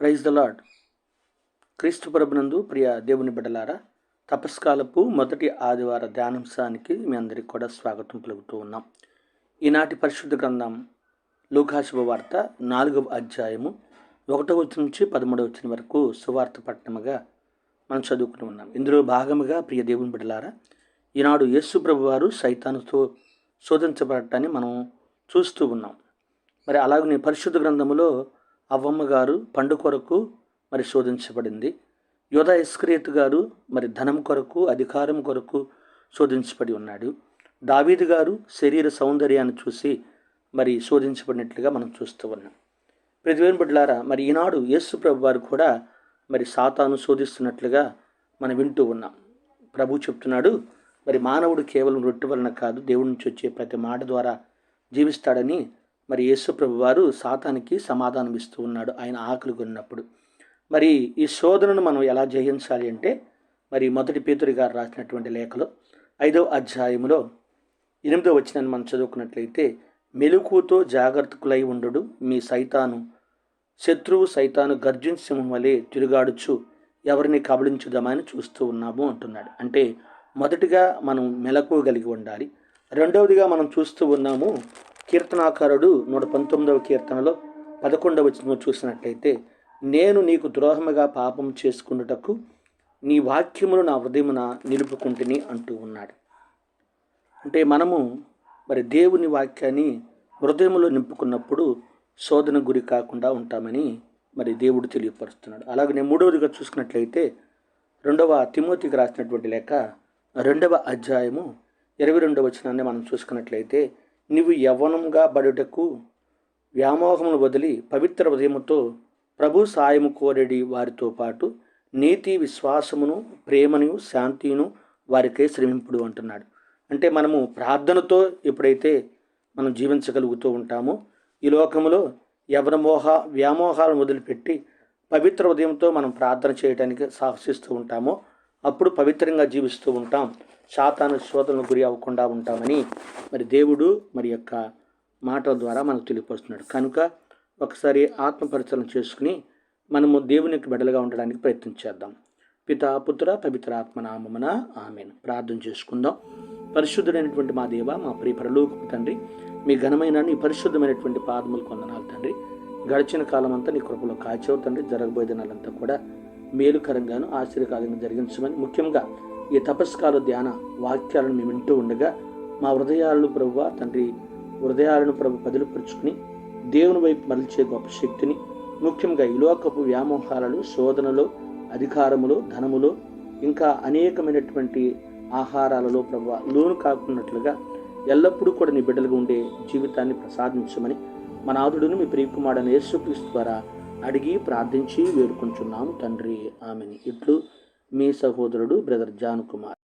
Praise the lord క్రీస్తు ప్రభునందు ప్రియ దేవుని బిడ్డలారా తపస్కాలపు మొదటి ఆదివార ధ్యానాంశానికి మీ అందరికీ కూడా స్వాగతం పలుకుతూ ఉన్నాం. ఈనాటి పరిశుద్ధ గ్రంథం లూకాశుభ వార్త నాలుగవ అధ్యాయము ఒకటో వచ్చిన నుంచి పదమూడవ వచ్చిన వరకు సువార్త పట్టణముగా మనం చదువుకుని ఉన్నాం. ఇందులో భాగముగా ప్రియ దేవుని బిడ్డలారా ఈనాడు యేసు ప్రభు వారు సైతానుతో శోధించబడటాన్ని మనం చూస్తూ ఉన్నాం. మరి అలాగనే పరిశుద్ధ గ్రంథములో అవ్వమ్మ గారు పండు కొరకు మరి శోధించబడింది. యోధ ఇస్క్రియత్ గారు మరి ధనం కొరకు అధికారం కొరకు శోధించబడి ఉన్నాడు. దావీద్ గారు శరీర సౌందర్యాన్ని చూసి మరి శోధించబడినట్లుగా మనం చూస్తూ ఉన్నాం. ప్రతివేని బిడ్లారా మరి ఈనాడు యేసు ప్రభు వారు కూడా మరి సాతాను శోధిస్తున్నట్లుగా మనం వింటూ ఉన్నాం. ప్రభు చెప్తున్నాడు మరి మానవుడు కేవలం రొట్టె వలన కాదు దేవుడి నుంచి వచ్చే ప్రతి మాట ద్వారా జీవిస్తాడని మరి యేసుప్రభు వారు సాతానికి సమాధానం ఇస్తూ ఉన్నాడు ఆయన ఆకలి కొన్నప్పుడు. మరి ఈ శోధనను మనం ఎలా జయించాలి అంటే మరి మొదటి పేతురి గారు రాసినటువంటి లేఖలో ఐదవ అధ్యాయములో ఎనిమిదో వచ్చిన మనం చదువుకున్నట్లయితే మెలుకుతో జాగ్రత్తకులై ఉండడు మీ సైతాను. శత్రువు సైతాను గర్జున్ సింహం వలె తిరుగాడుచు ఎవరిని కబళించుదామని చూస్తూ ఉన్నాము అంటున్నాడు. అంటే మొదటిగా మనం మెలకువ కలిగి ఉండాలి. రెండవదిగా మనం చూస్తూ ఉన్నాము కీర్తనాకారుడు నూట పంతొమ్మిదవ కీర్తనలో పదకొండవ వచనం చూసినట్లయితే నేను నీకు ద్రోహముగా పాపం చేసుకున్నటకు నీ వాక్యమును నా హృదయమున నిలుపుకుంటుని అంటూ ఉన్నాడు. అంటే మనము మరి దేవుని వాక్యాన్ని హృదయంలో నింపుకున్నప్పుడు శోధన గురి కాకుండా ఉంటామని మరి దేవుడు తెలియపరుస్తున్నాడు. అలాగనే మూడవదిగా చూసుకున్నట్లయితే రెండవ తిమోతికి రాసినటువంటి లేఖ రెండవ అధ్యాయము ఇరవై రెండవ వచనాన్ని మనం చూసుకున్నట్లయితే నీవు యవ్వనంగా బడుటకు వ్యామోహమును వదిలి పవిత్ర హృదయముతో ప్రభు సాయము కోరెడి వారితో పాటు నీతి విశ్వాసమును ప్రేమను శాంతిను వారికే శ్రమింపుడు అంటున్నాడు. అంటే మనము ప్రార్థనతో ఎప్పుడైతే మనం జీవించగలుగుతూ ఉంటామో ఈ లోకంలో యవన మోహ వ్యామోహాలను వదిలిపెట్టి పవిత్ర ఉదయంతో మనం ప్రార్థన చేయడానికి సాహసిస్తూ ఉంటామో అప్పుడు పవిత్రంగా జీవిస్తూ ఉంటాం. శాతాను శోధనకు గురి అవ్వకుండా ఉంటామని మరి దేవుడు మరి యొక్క మాటల ద్వారా మనకు తెలియపరుస్తున్నాడు. కనుక ఒకసారి ఆత్మ పరిచయం చేసుకుని మనము దేవునికి బిడ్డలుగా ఉండడానికి ప్రయత్నం చేద్దాం. పిత పుత్ర పవిత్ర ఆత్మనామమున ఆమెను. ప్రార్థన చేసుకుందాం. పరిశుద్ధుడైనటువంటి మా దేవ మా ప్రియ పరలోకపు తండ్రి మీ ఘనమైన నీ పరిశుద్ధమైనటువంటి పాదములు కొందనాలు తండ్రి. గడిచిన కాలం అంతా నీ కృపలో కాచావు తండ్రి జరగబోయే దినాలంతా కూడా మేలుకరంగాను ఆశ్చర్యకారంగా జరిగించమని ముఖ్యంగా ఈ తపస్కాల ధ్యాన వాక్యాలను మేము వింటూ ఉండగా మా హృదయాలను ప్రభు తండ్రి హృదయాలను ప్రభు పదిలిపరుచుకుని దేవుని వైపు మరల్చే గొప్ప శక్తిని ముఖ్యంగా ఈ లోకపు వ్యామోహాలలో శోధనలో అధికారములో ధనములో ఇంకా అనేకమైనటువంటి ఆహారాలలో ప్రభు లోను కాకున్నట్లుగా ఎల్లప్పుడూ కూడా నీ బిడ్డలుగా ఉండే జీవితాన్ని ప్రసాదించమని మన ఆదుడును మీ ప్రియకుమారుడైన యేసుక్రీస్తు ద్వారా అడిగి ప్రార్థించి వేడుకుంటున్నాము తండ్రి. ఆమెని. ఇట్లు మీ సహోదరుడు బ్రదర్ జాన్ కుమార్.